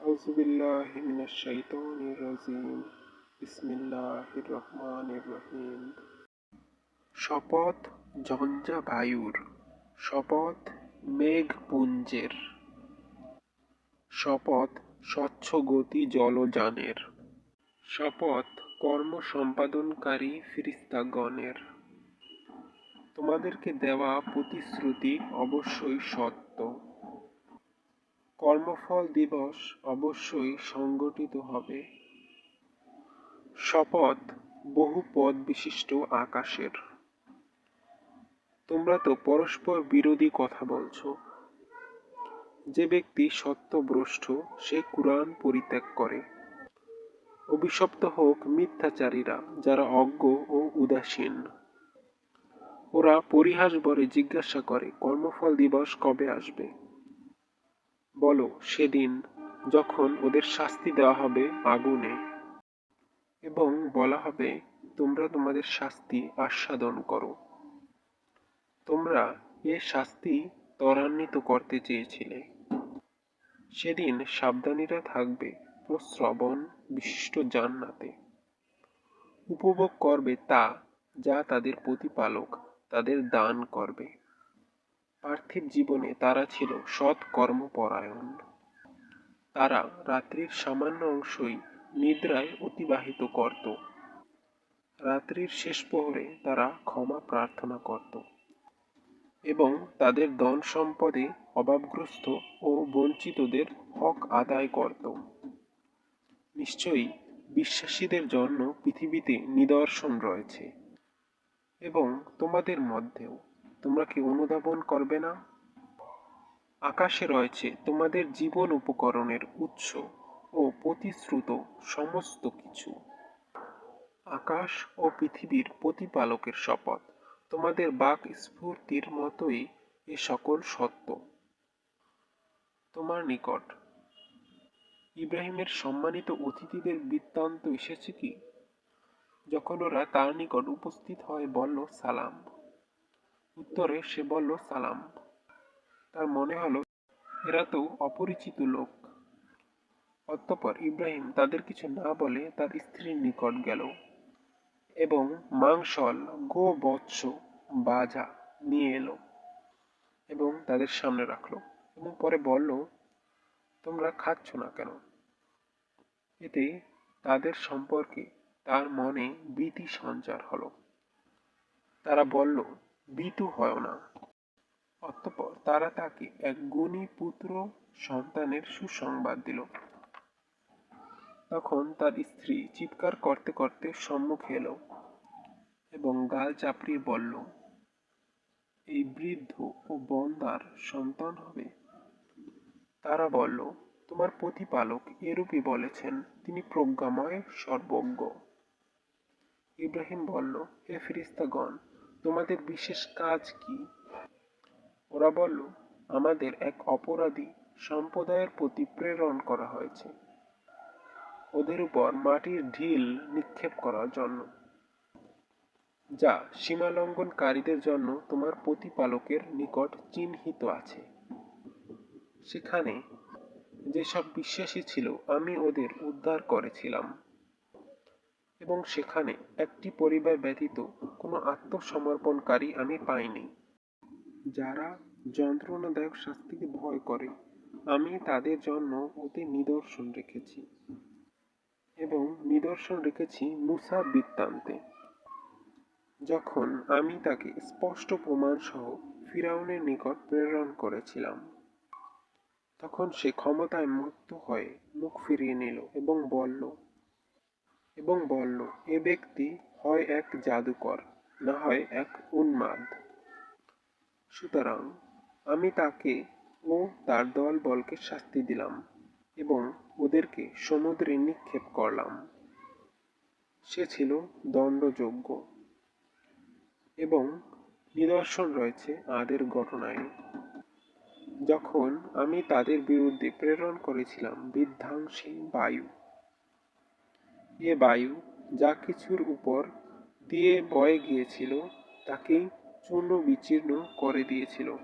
أعوذ بالله من الشيطان الرجيم بسم الله الرحمن الرحيم শপথ ঝঞ্ঝা বায়ুর শপথ মেঘপুঞ্জের শপথ স্বচ্ছ গতি জলযানের শপথ কর্ম সম্পাদনকারী ফিরিস্তাগণের তোমাদেরকে দেওয়া প্রতিশ্রুতি অবশ্যই সত্য কর্মফল দিবস অবশ্যই সংগঠিত হবে। শপথ বহু পদ বিশিষ্ট আকাশের। তোমরা তো পরস্পর বিরোধী কথা বলছো। যে ব্যক্তি সত্যভ্রষ্ট, সে কুরআন পরিত্যাগ করে। অভিশপ্ত হোক মিথ্যাচারীরা, যারা অজ্ঞ ও উদাসীন। ওরা পরিহাস ভরে জিজ্ঞাসা করে, কর্মফল দিবস কবে আসবে? বলো, সেদিন যখন ওদের শাস্তি দেওয়া হবে আগুনে এবং বলা হবে, তোমরা তোমাদের শাস্তি আস্বাদন করো। তোমরা এ শাস্তি ত্বরান্বিত করতে চেয়েছিলে। সেদিন সাবধানীরা থাকবে প্রশ্রবণ বিশিষ্ট জান্নাতে। উপভোগ করবে তা যা তাদের প্রতিপালক তাদের দান করবে। পার্থিব জীবনে তারা ছিল সৎ কর্মপরায়ণ। তারা রাত্রির সামান্য অংশই নিদ্রায় অতিবাহিত করত। রাত্রির শেষ প্রহরে তারা ক্ষমা প্রার্থনা করত এবং তাদের ধন সম্পদে অভাবগ্রস্ত ও বঞ্চিতদের হক আদায় করত। নিশ্চয়ই বিশ্বাসীদের জন্য পৃথিবীতে নিদর্শন রয়েছে এবং তোমাদের মধ্যেও তোমরা কি অনুধাবন করবে না? আকাশে রয়েছে তোমাদের জীবন উপকরণের উৎস ও প্রতিশ্রুত সমস্ত কিছু। আকাশ ও পৃথিবীর প্রতিপালকের শপথ। তোমাদের বাক স্ফূর্তির মতোই এ সকল সত্য। তোমার নিকট। ইব্রাহিমের সম্মানিত অতিথিদের বৃত্তান্ত এসেছে কি? যখন ওরা তার নিকট উপস্থিত হয়, বলল, সালাম। উত্তরে সে বলল, সালাম। তার মনে হলো, এরা তো অপরিচিত লোক। অতঃপর ইব্রাহিম তাদের কিছু না বলে তার স্ত্রীর নিকট গেল এবং মাংসল গো বৎস বাজা নিয়ে এলো এবং তাদের সামনে রাখল এবং পরে বলল, তোমরা খাচ্ছ না কেন? এতে তাদের সম্পর্কে তার মনে ভীতি সঞ্চার হলো। তারা বলল ভীতু হয় না। অতঃপর তারা তাকে এক গুণী পুত্র সন্তানের সুসংবাদ দিল। তখন তার স্ত্রী চিৎকার করতে করতে সম্মুখে এলো এবং গাল চাপড়িয়ে বলল, এই বৃদ্ধ ও বন্দার সন্তান হবে? তারা বলল, তোমার প্রতিপালক এরূপই বলেছেন, তিনি প্রজ্ঞাময়, সর্বজ্ঞ। ইব্রাহিম বলল, হে ফিরিস্তাগণ তোমাদের বিশেষ কাজ কি? ওরা বলল, আমাদের এক অপরাধী সম্প্রদায়ের প্রতি প্রেরণ করা হয়েছে। ওদের উপর মাটির ঢিল নিক্ষেপ করার জন্য। যা সীমালঙ্ঘনকারীদের জন্য তোমার প্রতিপালকের নিকট চিহ্নিত আছে। সেখানে যেসব বিশ্বাসী ছিল, আমি ওদের উদ্ধার করেছিলাম। এবং সেখানে একটি পরিবার ব্যতীত কোনো আত্মসমর্পণকারী আমি পাইনি। যারা যন্ত্রণাদায়ক শাস্তিকে ভয় করে, আমি তাদের জন্য অতি নিদর্শন রেখেছি এবং নিদর্শন রেখেছি মুসা বৃত্তান্তে। যখন আমি তাকে স্পষ্ট প্রমাণ সহ ফিরাউনের নিকট প্রেরণ করেছিলাম, তখন সে ক্ষমতায় মুক্ত হয়ে মুখ ফিরিয়ে নিল এবং বলল এবং বলল, এ ব্যক্তি হয় এক জাদুকর, না হয় এক উন্মাদ। সুতরাং আমি তাকে ও তার দল বলকে শাস্তি দিলাম এবং ওদেরকে সমুদ্রে নিক্ষেপ করলাম। সে ছিল দণ্ডযোগ্য এবং নিদর্শন রয়েছে আদের ঘটনায়। যখন আমি তাদের বিরুদ্ধে প্রেরণ করেছিলাম, বিধ্বংসী বায়ু এ বায়ু যা কিছুর উপর দিয়ে বয়ে গিয়েছিল, তাকেই চূর্ণ বিচীর্ণ করে দিয়েছিল।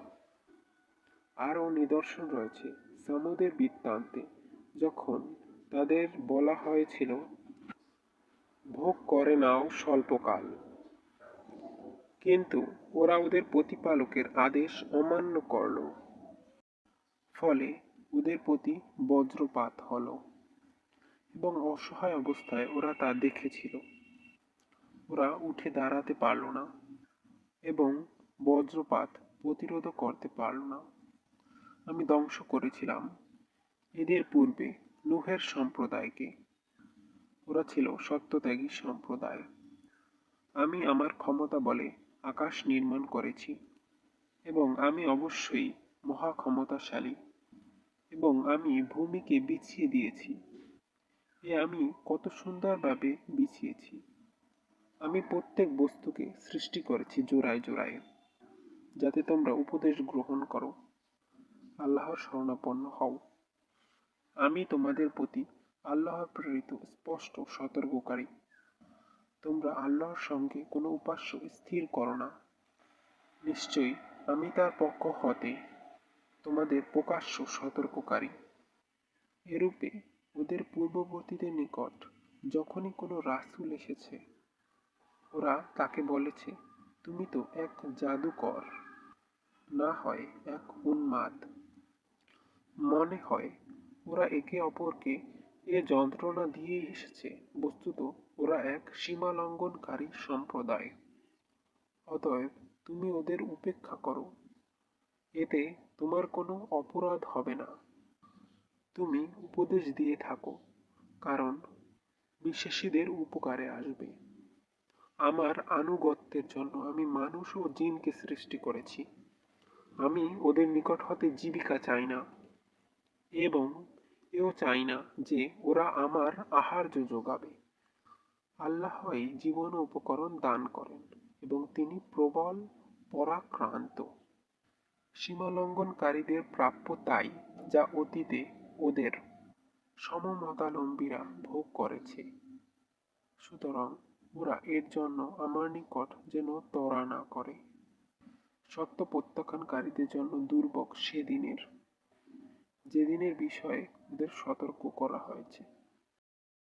আরও নিদর্শন রয়েছে সামুদের বৃত্তান্তে, যখন তাদের বলা হয়েছিল, ভোগ করে নাও স্বল্পকাল। কিন্তু ওরা ওদের প্রতিপালকের আদেশ অমান্য করল। ফলে ওদের প্রতি বজ্রপাত হলো। এবং অসহায় অবস্থায় ওরা তা দেখেছিল। ওরা উঠে দাঁড়াতে পারল না এবং বজ্রপাত প্রতিরোধ করতে পারল না। আমি ধ্বংস করেছিলাম এদের পূর্বে নুহের সম্প্রদায়কে। ওরা ছিল সত্যত্যাগী সম্প্রদায়। আমি আমার ক্ষমতা বলে আকাশ নির্মাণ করেছি এবং আমি অবশ্যই মহা ক্ষমতাশালী এবং আমি ভূমিকে বিছিয়ে দিয়েছি। আমি কত সুন্দরভাবে বিছিয়েছি। আমি প্রত্যেক বস্তুকে সৃষ্টি করেছি জোড়ায় জোড়ায়, যাতে তোমরা উপদেশ গ্রহণ করো। আল্লাহর শরণাপন্ন হও। আমি তোমাদের প্রতি আল্লাহর প্রেরিত, স্পষ্ট, সতর্ককারী। তোমরা আল্লাহর সঙ্গে কোনো উপাস্য স্থির করো না। নিশ্চয়ই আমি তার পক্ষ হতে তোমাদের প্রকাশ্য সতর্ককারী। এরূপে ওদের পূর্ববর্তীদের নিকট যখনই কোনো রাসূল এসেছে, ওরা তাকে বলেছে, তুমি তো এক জাদুকর, না হয় এক উন্মাদ। মনে হয় ওরা একে অপরকে এ যন্ত্রণা দিয়েই এসেছে, বস্তুত ওরা এক সীমা লঙ্ঘনকারী সম্প্রদায়। অতএব তুমি ওদের উপেক্ষা করো, এতে তোমার কোনো অপরাধ হবে না। তুমি উপদেশ দিয়ে থাকো, কারণ বিশ্বাসীদের উপকারে আসবে। আমার আনুগত্যের জন্য আমি মানুষ ও জিনকে সৃষ্টি করেছি। আমি ওদের নিকট হতে জীবিকা চাই না, এবং এও চাই না যে ওরা আমার আহার্য যোগাবে। আল্লাহই জীবন উপকরণ দান করেন, এবং তিনি প্রবল, পরাক্রান্ত, সীমালঙ্ঘনকারীদের প্রাপ্য তাই, যা অতীতে ওদের সমমতালম্বীরা ভোগ করেছে। সুতরাং ওরা এর জন্য আমার নিকট যেন তরা না করে। সত্য প্রত্যাখ্যানকারীদের জন্য দুর্ভোগ সেদিনের, যেদিনের বিষয়ে ওদের সতর্ক করা হয়েছে।